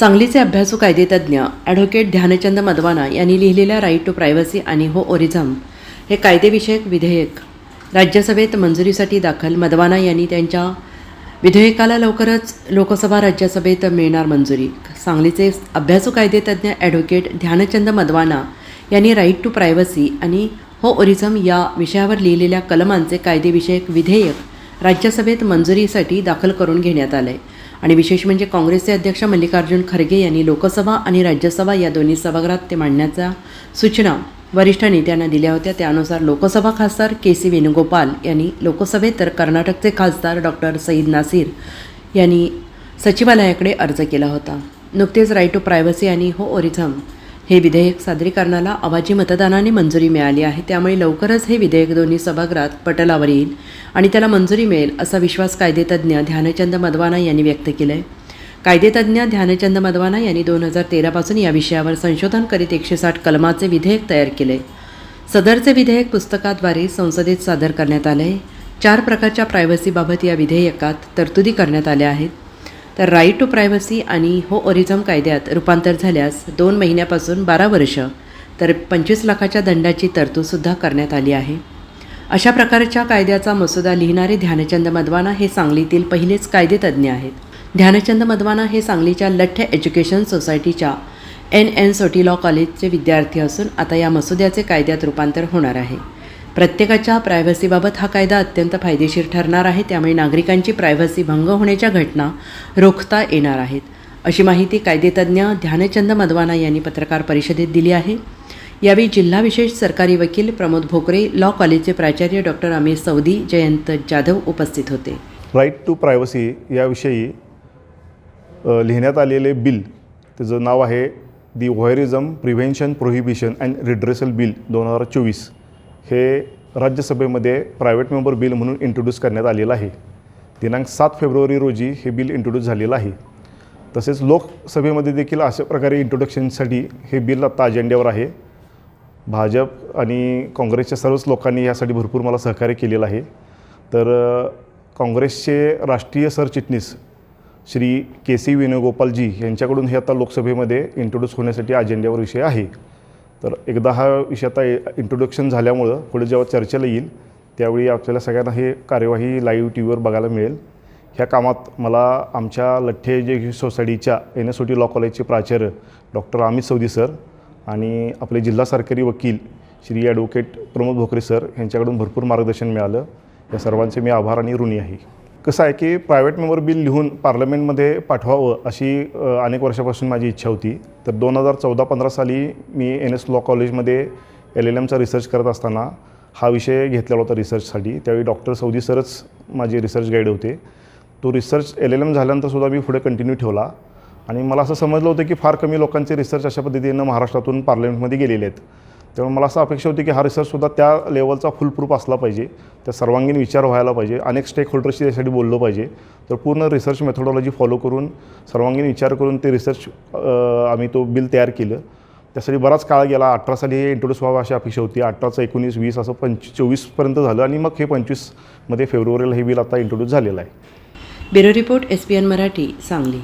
सांगलीचे अभ्यासू कायदेतज्ञ ॲडव्होकेट ध्यानचंद मदवाना यांनी लिहिलेल्या राईट टू प्रायव्हसी आणि हो ओरिझम हे कायदेविषयक विधेयक राज्यसभेत मंजुरीसाठी दाखल मदवाना यांनी त्यांच्या विधेयकाला लवकरच लोकसभा राज्यसभेत मिळणार मंजुरी. सांगलीचे अभ्यासू कायदेतज्ञ ॲडव्होकेट ध्यानचंद मदवाना यांनी राईट टू प्रायव्हसी आणि हो ओरिझम या विषयावर लिहिलेल्या कलमांचे कायदेविषयक विधेयक राज्यसभेत मंजुरीसाठी दाखल करून घेण्यात आलं आहे आणि विशेष म्हणजे काँग्रेसचे अध्यक्ष मल्लिकार्जुन खरगे यांनी लोकसभा आणि राज्यसभा या दोन्ही सभागृहात ते मांडण्याच्या सूचना वरिष्ठ नेत्यांना दिल्या होत्या. त्यानुसार लोकसभा खासदार के सी वेणुगोपाल यांनी लोकसभेत तर कर्नाटकचे खासदार डॉक्टर सईद नासीर यांनी सचिवालयाकडे अर्ज केला होता. नुकतेच राईट टू प्रायव्हसी आणि हो ओरिझम हे विधेयक सादरीकरणाला आवाजी मतदानाने मंजुरी मिळाली आहे. त्यामुळे लवकरच हे विधेयक दोन्ही सभागृहात पटलावर येईल आणि त्याला मंजुरी मिळेल असा विश्वास कायदेतज्ञ ध्यानचंद मदवाना यांनी व्यक्त केला आहे कायदेतज्ञ ध्यानचंद मदवाना यांनी दोन हजार तेरापासून या विषयावर संशोधन करीत एकशे साठ कलमाचे विधेयक तयार केले. सदरचे विधेयक पुस्तकाद्वारे संसदेत सादर करण्यात आले आहे चार प्रकारच्या प्रायव्हसीबाबत या विधेयकात तरतुदी करण्यात आल्या आहेत. तर राईट टू प्रायव्हसी आणि हो ओरिझम कायद्यात रूपांतर झाल्यास दोन महिन्यापासून बारा वर्ष तर पंचवीस लाखाच्या दंडाची तरतूदसुद्धा करण्यात आली आहे. अशा प्रकारच्या कायद्याचा मसुदा लिहिणारे ध्यानचंद मदवाना हे सांगलीतील पहिलेच कायदेतज्ञ आहेत. ध्यानचंद मदवाना हे सांगलीच्या लठ्ठ एज्युकेशन सोसायटीच्या एन एन सोटी लॉ कॉलेजचे विद्यार्थी असून आता या मसुद्याचे कायद्यात रूपांतर होणार आहे. प्रत्येकाच्या प्रायव्हसीबाबत हा कायदा अत्यंत फायदेशीर ठरणार आहे. त्यामुळे नागरिकांची प्रायव्हसी भंग होण्याच्या घटना रोखता येणार आहेत. अशी माहिती कायदेतज्ञ ध्यानचंद मदवाना यांनी पत्रकार परिषदेत दिली आहे. यावेळी जिल्हा विशेष सरकारी वकील प्रमोद भोकरे लॉ कॉलेजचे प्राचार्य डॉक्टर अमित सौदी जयंत जाधव उपस्थित होते. राईट टू प्रायव्हसी याविषयी लिहिण्यात आलेले बिल त्याचं नाव आहे the voyeurism prevention prohibition and redressal bill दोन हजार चोवीस. हे राज्यसभेमध्ये प्रायव्हेट मेंबर बिल म्हणून इंट्रोड्यूस करण्यात आलेलं आहे. दिनांक सात फेब्रुवारी रोजी हे बिल इंट्रोड्यूस झालेलं आहे. तसेच लोकसभेमध्ये देखील अशा प्रकारे इंट्रोडक्शनसाठी हे बिल आत्ता अजेंड्यावर आहे. भाजप आणि काँग्रेसच्या सर्वच लोकांनी यासाठी भरपूर मला सहकार्य केलेलं आहे. तर काँग्रेसचे राष्ट्रीय सरचिटणीस श्री के सी वेणुगोपालजी यांच्याकडून हे आता लोकसभेमध्ये इंट्रोड्यूस होण्यासाठी अजेंड्यावर विषय आहे. तर एकदा हा विषय आता इंट्रोडक्शन झाल्यामुळं पुढे जेव्हा चर्चेला येईल त्यावेळी आपल्याला सगळ्यांना हे कार्यवाही लाईव्ह टी व्हीवर बघायला मिळेल. ह्या कामात मला आमच्या लठ्ठे जे सोसायटीच्या N S O T law कॉलेजचे प्राचार्य डॉक्टर अमित सौदी सर आणि आपले जिल्हा सरकारी वकील श्री ॲडव्होकेट प्रमोद भोकरे सर यांच्याकडून भरपूर मार्गदर्शन मिळालं. या सर्वांचे मी आभार आणि ऋणी आहे. कसं आहे की प्रायव्हेट मेंबर बिल लिहून पार्लमेंटमध्ये पाठवावं अशी अनेक वर्षापासून माझी इच्छा होती. तर दोन हजार चौदा पंधरा साली मी एन एस लॉ कॉलेजमध्ये एल एल एमचा रिसर्च करत असताना हा विषय घेतलेला होता रिसर्चसाठी त्यावेळी डॉक्टर सौदी सरच माझे रिसर्च गाईड होते. तो रिसर्च एल एल एम झाल्यानंतरसुद्धा मी पुढे कंटिन्यू ठेवला. आणि मला असं समजलं होतं की फार कमी लोकांचे रिसर्च अशा पद्धतीनं महाराष्ट्रातून पार्लमेंटमध्ये गेलेले आहेत. त्यामुळे मला असं अपेक्षा होती की हा रिसर्चसुद्धा त्या लेवलचा फुलप्रूफ असला पाहिजे. त्या सर्वांगीण विचार व्हायला पाहिजे अनेक स्टेक होल्डर्सशी त्यासाठी बोललो पाहिजे. तर पूर्ण रिसर्च मेथोडॉलॉजी फॉलो करून सर्वांगीण विचार करून ते रिसर्च आम्ही तो बिल तयार केलं. त्यासाठी बराच काळ गेला. अठरा साली हे इंट्रोड्यूस व्हावं अशी अपेक्षा होती. अठराचं एकोणीस वीस असं पंच चोवीसपर्यंत झालं आणि मग हे पंचवीसमध्ये फेब्रुवारीला हे बिल आता इंट्रोड्यूस झालेलं आहे. Bureau report S P N Marathi Sangli.